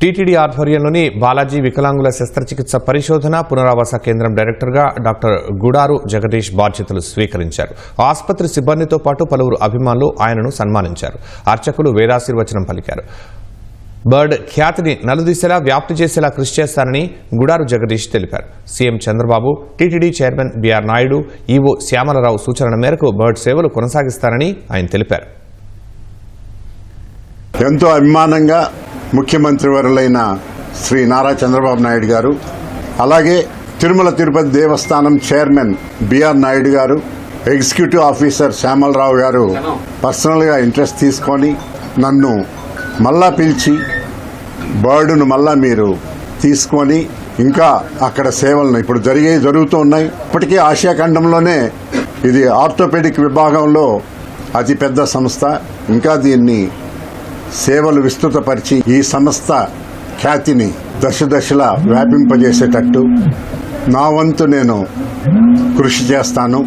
TTD ఆధ్వర్యంలోని బాలాజీ వికలాంగుల శస్త్రచికిత్స పరిశోధన పునరావాస కేంద్రం డైరెక్టర్గా డాక్టర్ గుడారు జగదీష్ బాధ్యతలు స్వీకరించారు. ఆసుపత్రి సిబ్బందితో పాటు పలువురు అభిమానులు ఆయనను సన్మానించారు. అర్చకులు వేదాశీర్వచనం పలికారు. బర్డ్ ఖ్యాతిని నలుదిశలా వ్యాప్తి చేసేలా కృషి చేస్తానని గుడారు జగదీష్ తెలిపారు. CM Chandrababu TTD chairman BR Naidu EO Shyamala Rao సూచనల మేరకు బర్డ్ సేవలు కొనసాగిస్తారని ఆయన తెలిపారు. ఎంతో అభిమానంగా ముఖ్యమంత్రి వరులైన శ్రీ నారా చంద్రబాబు నాయుడు గారు అలాగే తిరుమల తిరుపతి దేవస్థానం చైర్మన్ బిఆర్ నాయుడు గారు ఎగ్జిక్యూటివ్ ఆఫీసర్ శ్యామలరావు గారు పర్సనల్గా ఇంట్రెస్ట్ తీసుకొని నన్ను మళ్ళా పిలిచి బర్డును మళ్ళా మీరు తీసుకొని ఇంకా అక్కడ సేవలను ఇప్పుడు జరిగే జరుగుతూ ఉన్నాయి. ఇప్పటికీ ఆసియా ఖండంలోనే ఇది ఆర్థోపెడిక్ విభాగంలో అతి పెద్ద సంస్థ. ఇంకా దీన్ని సేవలు విస్తృతపరిచి ఈ సంస్థ ఖ్యాతిని దశ దశలా వ్యాపింపజేసేటట్టు నా వంతు నేను కృషి చేస్తాను.